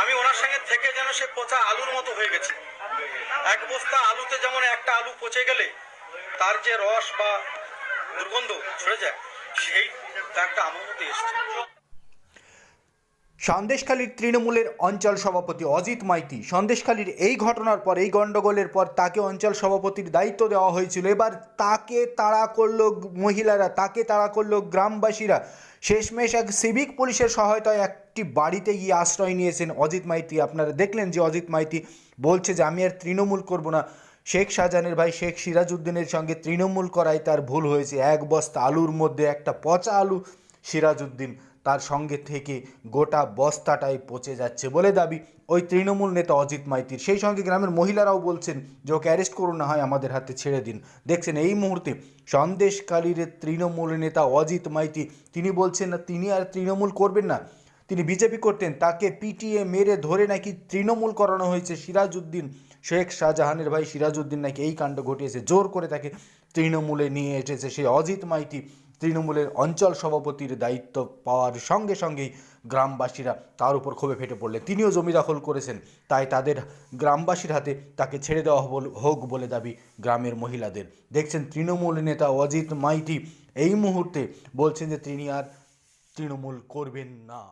আমি ওনার সঙ্গে থেকে যেন সে পচা আলুর মতো হয়ে গেছে। এক বস্তা আলুতে যেমন একটা আলু পচে গেলে তার যে রস বা দুর্গন্ধ ছড়ে যায়, সেই তার একটা আমার মধ্যে এসছে। সন্দেশখালীর তৃণমূলের অঞ্চল সভাপতি অজিত মাইতি। সন্দেশখালীর এই ঘটনার পর, এই গণ্ডগোলের পর তাকে অঞ্চল সভাপতির দায়িত্ব দেওয়া হয়েছিল। এবার তাকে তাড়া করল মহিলারা, তাকে তাড়া করল গ্রামবাসীরা। শেষমেশ এক সিভিক পুলিশের সহায়তায় একটি বাড়িতে গিয়ে আশ্রয় নিয়েছেন অজিত মাইতি। আপনারা দেখলেন যে অজিত মাইতি বলছে যে, আমি আর তৃণমূল করব না। শেখ শাহজাহানের ভাই শেখ সিরাজউদ্দিনের সঙ্গে তৃণমূল করাই তার ভুল হয়েছে। এক বস্তা আলুর মধ্যে একটা পচা আলু সিরাজউদ্দিন তার সঙ্গে থেকে গোটা বস্তাটাই পচে যাচ্ছে বলে দাবি ওই তৃণমূল নেতা অজিত মাইতির। সেই সঙ্গে গ্রামের মহিলারাও বলছেন যে ওকে অ্যারেস্ট করুন, না হয় আমাদের হাতে ছেড়ে দিন। দেখছেন এই মুহূর্তে সন্দেশকালীর তৃণমূল নেতা অজিত মাইতি, তিনি বলছেন, না, তিনি আর তৃণমূল করবেন না। তিনি বিজেপি করতেন, তাকে পিটিয়ে মেরে ধরে নাকি তৃণমূল করানো হয়েছে সিরাজউদ্দিন শেখ শাহজাহানের ভাই সিরাজউদ্দিন নাকি এই কাণ্ড ঘটিয়েছে। জোর করে তাকে তৃণমূলে নিয়ে এসেছে সেই অজিত মাইতি। তৃণমূলের অঞ্চল সভাপতির দায়িত্ব পাওয়ার সঙ্গে সঙ্গেই গ্রামবাসীরা তার উপর ক্ষোভে ফেটে পড়লে তিনিও জমি দখল করেছেন। তাই তাদের গ্রামবাসীর হাতে তাকে ছেড়ে দেওয়া হোক বলে দাবি গ্রামের মহিলাদের। দেখছেন তৃণমূল নেতা অজিত মাইতি এই মুহূর্তে বলছেন যে তিনি আর তৃণমূল করবেন না।